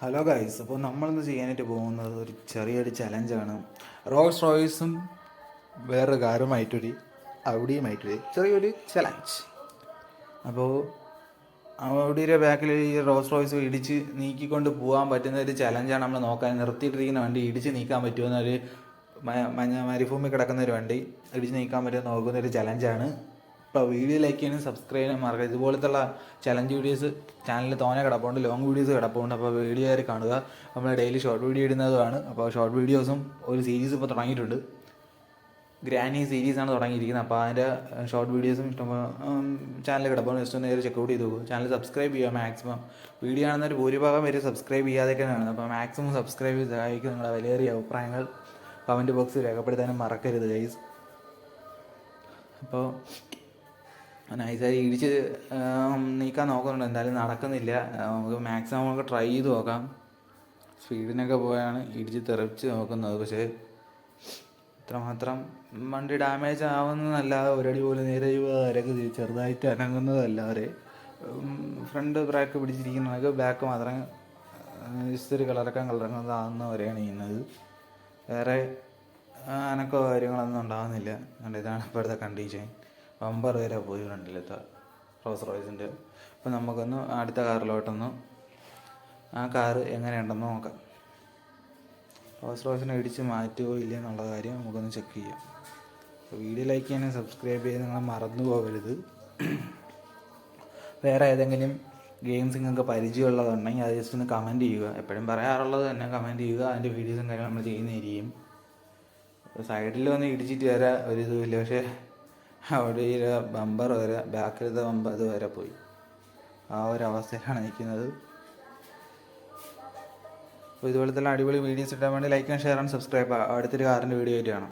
Hello guys അപ്പോൾ നമ്മളിന്ന് ചെയ്യാനായിട്ട് പോകുന്നത്? ഒരു ചെറിയൊരു ചലഞ്ചാണ് റോൾസ് റോയ്സും വേറൊരു കാറുമായിട്ടൊരു അവിടെയുമായിട്ടൊരു ചെറിയൊരു ചലഞ്ച് അപ്പോൾ അവിടെയുടെ ബാക്കിൽ ഈ റോൾസ് റോയ്സ് ഇടിച്ച് നീക്കിക്കൊണ്ട് പോകാൻ പറ്റുന്ന ഒരു ചലഞ്ചാണ് നമ്മൾ നോക്കാൻ നിർത്തിയിട്ടിരിക്കുന്ന വണ്ടി ഇടിച്ച് നീക്കാൻ പറ്റുമെന്നൊരു മരുഭൂമി കിടക്കുന്ന ഒരു വണ്ടി ഇടിച്ച് നീക്കാൻ പറ്റുമെന്ന് നോക്കുന്ന ഒരു ചലഞ്ചാണ് ഇപ്പോൾ വീഡിയോ ലൈക്ക് ചെയ്യാനും സബ്സ്ക്രൈബ് ചെയ്യാനും മറക്കുക ഇതുപോലത്തുള്ള ചലഞ്ച് വീഡിയോസ് ചാനലിൽ തോനെ കിടപ്പുണ്ട്. ലോങ് വീഡിയോസ് കിടപ്പുണ്ട്. അപ്പോൾ വീഡിയോ കയറി കാണുക? നമ്മൾ ഡെയിലി ഷോർട്ട് വീഡിയോ ഇടുന്നതുമാണ്. അപ്പോൾ ഷോർട്ട് വീഡിയോസും ഒരു സീരീസ് ഇപ്പോൾ തുടങ്ങിയിട്ടുണ്ട്. ഗ്രാനി സീരീസാണ് തുടങ്ങിയിരിക്കുന്നത്. അപ്പോൾ അതിന്റെ ഷോർട്ട് വീഡിയോസും ഇഷ്ടംപോലെ ചാനൽ കിടപ്പോൾ ജസ്റ്റ് നേരെ ചെക്കൗട്ട് ചെയ്ത് പോകും ചാനൽ സബ്സ്ക്രൈബ് ചെയ്യുക മാക്സിമം വീഡിയോ കാണുന്നൊരു ഭൂരിഭാഗം വരെ സബ്സ്ക്രൈബ് ചെയ്യാതെ ചെയ്യാതെയൊക്കെയാണ്. അപ്പോൾ മാക്സിമം സബ്സ്ക്രൈബ് ചെയ്ത് സഹായിക്കും നിങ്ങളുടെ വിലയേറിയ അഭിപ്രായങ്ങൾ കമന്റ് ബോക്സിൽ രേഖപ്പെടുത്താനും മറക്കരുത് ഗൈസ് അപ്പോൾ നൈസായി ഇടിച്ച് നീക്കാൻ നോക്കുന്നുണ്ട്. എന്തായാലും നടക്കുന്നില്ല. നമുക്ക് മാക്സിമം നമുക്ക് ട്രൈ ചെയ്ത് നോക്കാം. സ്പീഡിനൊക്കെ പോയാണ് ഇടിച്ച് തെറിച്ച് നോക്കുന്നത്. പക്ഷേ ഇത്രമാത്രം വണ്ടി ഡാമേജ് ആവുന്നതല്ലാതെ ഒരടി പോലും നേരെ വരക്ക് ചെറുതായിട്ട് അനങ്ങുന്നതല്ലാതെ ഫ്രണ്ട് ബ്രേക്ക് പിടിച്ചിരിക്കുന്നതൊക്കെ ബാക്ക് മാത്രം ജസ്റ്റ് ഒരു കളറക്കം കളറങ്ങുന്നതാകുന്ന വരെയാണ് ചെയ്യുന്നത്. വേറെ അനക്കോ കാര്യങ്ങളൊന്നും ഉണ്ടാകുന്നില്ല ഇതാണ് ഇപ്പോഴത്തെ കണ്ടീഷൻ ബമ്പർ വരെ പോയി ഫ്രണ്ടിലത്തെ റോസ് റോയ്സിന്റെ അപ്പോൾ നമുക്കൊന്ന് അടുത്ത കാറിലോട്ടൊന്ന് ആ കാറ് എങ്ങനെയുണ്ടെന്ന് നോക്കാം. റോസ് റോയ്സിനെ ഇടിച്ച് മാറ്റുമോ ഇല്ല എന്നുള്ള കാര്യം നമുക്കൊന്ന് ചെക്ക് ചെയ്യാം. വീഡിയോ ലൈക്ക് ചെയ്യാനും സബ്സ്ക്രൈബ് ചെയ്യാൻ നിങ്ങൾ മറന്നു പോകരുത്. വേറെ ഏതെങ്കിലും ഗെയിംസ് നിങ്ങൾക്ക് പരിചയമുള്ളതുണ്ടെങ്കിൽ അത് ജസ്റ്റ് ഒന്ന് കമന്റ് ചെയ്യുക. എപ്പോഴും പറയാറുള്ളത് തന്നെ കമന്റ് ചെയ്യുക. അതിന്റെ വീഡിയോസും കാര്യങ്ങളും നമ്മൾ ചെയ്യുന്നതായിരിക്കും. സൈഡിൽ വന്ന് ഇടിച്ചിട്ട് വരെ ഒരു ഇതുമില്ല. പക്ഷേ ഈ ബമ്പർ വരെ ബാക്കിലത്തെ ബമ്പർ അത് വരെ പോയി. ആ ഒരു അവസ്ഥയിലാണ് നിൽക്കുന്നത്. അപ്പോൾ ഇതുപോലത്തെ അടിപൊളി വീഡിയോസ് ഇടാൻ വേണ്ടി like and share and subscribe അടുത്തൊരു കാറിന്റെ വീഡിയോ ആയിട്ട് കാണാം.